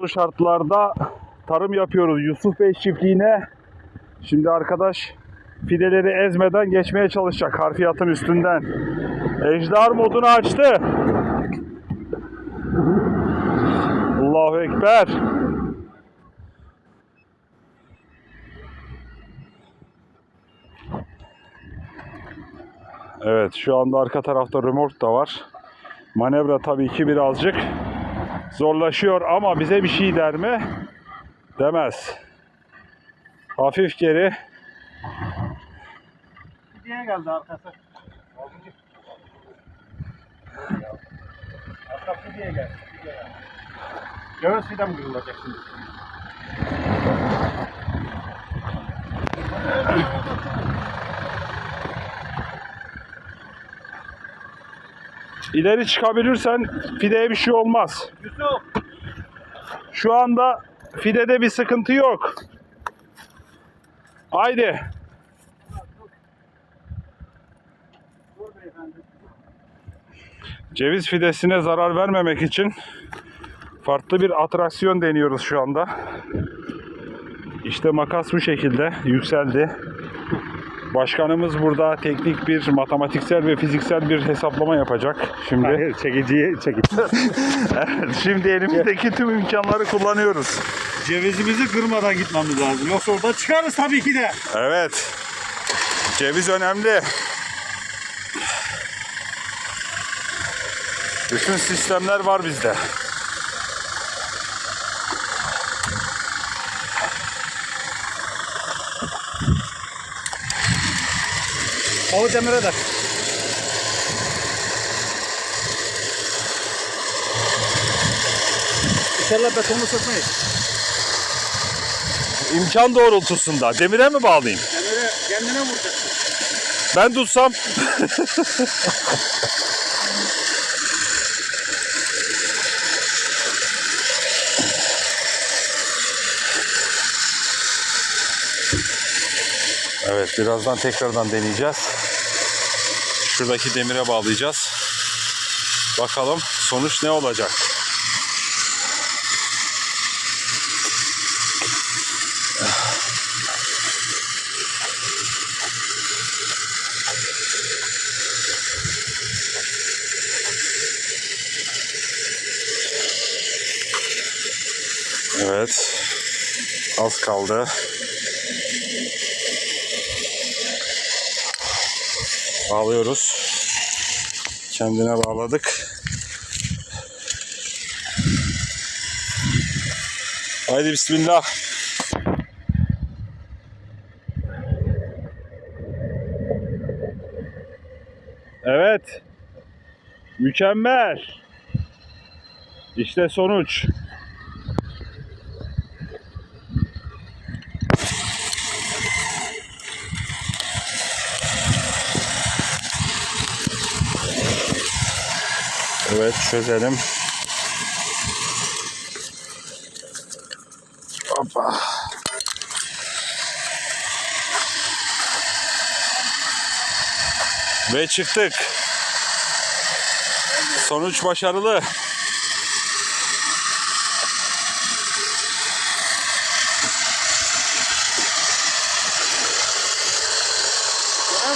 Bu şartlarda tarım yapıyoruz Yusuf Bey çiftliğine. Şimdi arkadaş fideleri ezmeden geçmeye çalışacak harfiyatın üstünden. Ejder modunu açtı. Allahu Ekber. Evet şu anda arka tarafta remork da var. Manevra tabii ki birazcık zorlaşıyor ama bize bir şey der mi? Demez. Hafif geri. Diye geldi arkası. Arkası diye geldi. Göğüs fidem kırılacak şimdi. İleri çıkabilirsen fideye bir şey olmaz. Şu anda fidede bir sıkıntı yok. Haydi. Ceviz fidesine zarar vermemek için farklı bir atraksiyon deniyoruz şu anda. İşte makas bu şekilde yükseldi. Başkanımız burada teknik bir matematiksel ve fiziksel bir hesaplama yapacak şimdi. Hayır çekiciyi çekici. Evet, şimdi elimizdeki tüm imkanları kullanıyoruz. Cevizimizi kırmadan gitmemiz lazım. Yoksa orada çıkarız tabii ki de. Evet. Ceviz önemli. Bütün sistemler var bizde. O demire de. İnşallah betonlu sökmeyiz. İmkan doğrultusunda. Demire mi bağlayayım? Demire kendine vuracak. Ben tutsam. Evet, birazdan tekrardan deneyeceğiz. Şuradaki demire bağlayacağız. Bakalım sonuç ne olacak? Evet. Az kaldı. Bağlıyoruz. Kendine bağladık. Haydi bismillah. Evet. Mükemmel. İşte sonuç. Evet çözelim. Hoppa. Ve çıktık. Sonuç başarılı.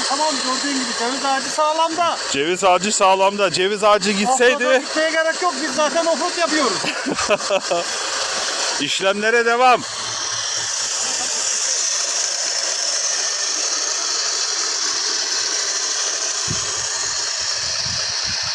Tamam gördüğün gibi ceviz ağacı sağlamda. Ceviz ağacı sağlamda. Ceviz ağacı gitseydi gitmeye gerek yok. Biz zaten offroad yapıyoruz. işlemlere devam.